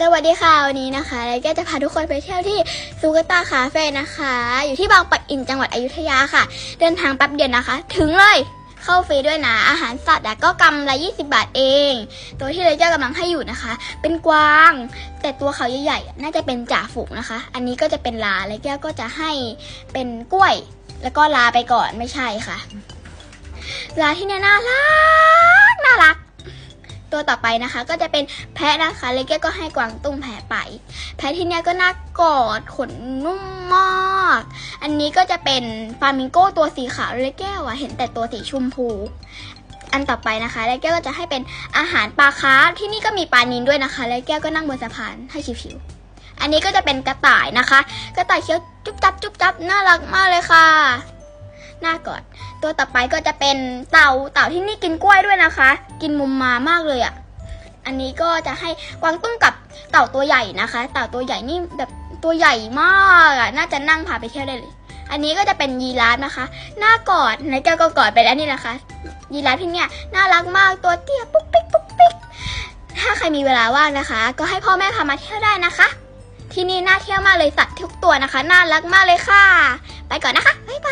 สวัสดีค่ะวันนี้นะคะแล้วก็จะพาทุกคนไปเที่ยวที่ซูกตาคาเฟ่นะคะ อยู่ที่บางปะอินจังหวัดอยุธยาค่ะ เดินทางแป๊บเดียวนะคะ ถึงเลยเข้าฟรีด้วยนะ อาหารสัตว์ก็กำละ20 บาทเอง ตัวที่เลยเจ้ากำลังให้อยู่นะคะ เป็นกวาง แต่ตัวเขาใหญ่ๆน่าจะเป็นจ่าฝูงนะคะ อันนี้ก็จะเป็นลาแล้วแก้วก็จะให้เป็นกล้วย แล้วก็ลาไปก่อนไม่ใช่ค่ะลาที่เนี่ยน่ารักน่ารัก ตัวต่อไปนะคะ ก็จะเป็นแพะนะคะเลยแก้ก็ให้กวางตุ้งแพะไป แพะที่เนี่ยก็น่ากอดขนนุ่มมาก อันนี้ก็จะเป็นฟามิงโก้ตัวสีขาวเลยแก้วอะเห็นแต่ตัวสีชมพูอันต่อไปนะคะ แล้วแก้วก็จะให้เป็นอาหารปลาคาร์ฟที่นี่ก็มีปลานินด้วยนะคะ แล้วแก้วก็นั่งบนสะพานให้ชิวๆอันนี้ก็จะเป็นกระต่ายนะคะ กระต่ายเคี้ยวจุ๊บจับจุ๊บจับน่ารักมากเลยค่ะ หน่ากอดตัวต่อไปก็จะเป็นเต่าเต่าที่นี่กินกล้วยด้วยนะคะ กินมุมมามากเลยอะ่ะอันนี้ก็จะให้กวางตุ้งกับเต่าตัวใหญ่นะคะ เต่าตัวใหญ่นี่แบบตัวใหญ่มากอะ่ะน่าจะนั่งพาไปเที่ยวได้เลย อันนี้ก็จะเป็นยีราฟนะคะ หน้ากอดในแก้วก็กอดไปแล้วนี่นะคะ ยีราฟที่เนี่ยน่ารักมากตัวเตี้ยปุ๊กปิ๊กปุ๊กปิ๊กถ้าใครมีเวลาว่างนะคะ ก็ให้พ่อแม่พามาเที่ยวได้นะคะที่นี่น่าเที่ยวมากเลยสัตว์ทุกตัวนะคะ น่ารักมากเลยค่ะ ไปก่อนนะคะ บ๊ายบาย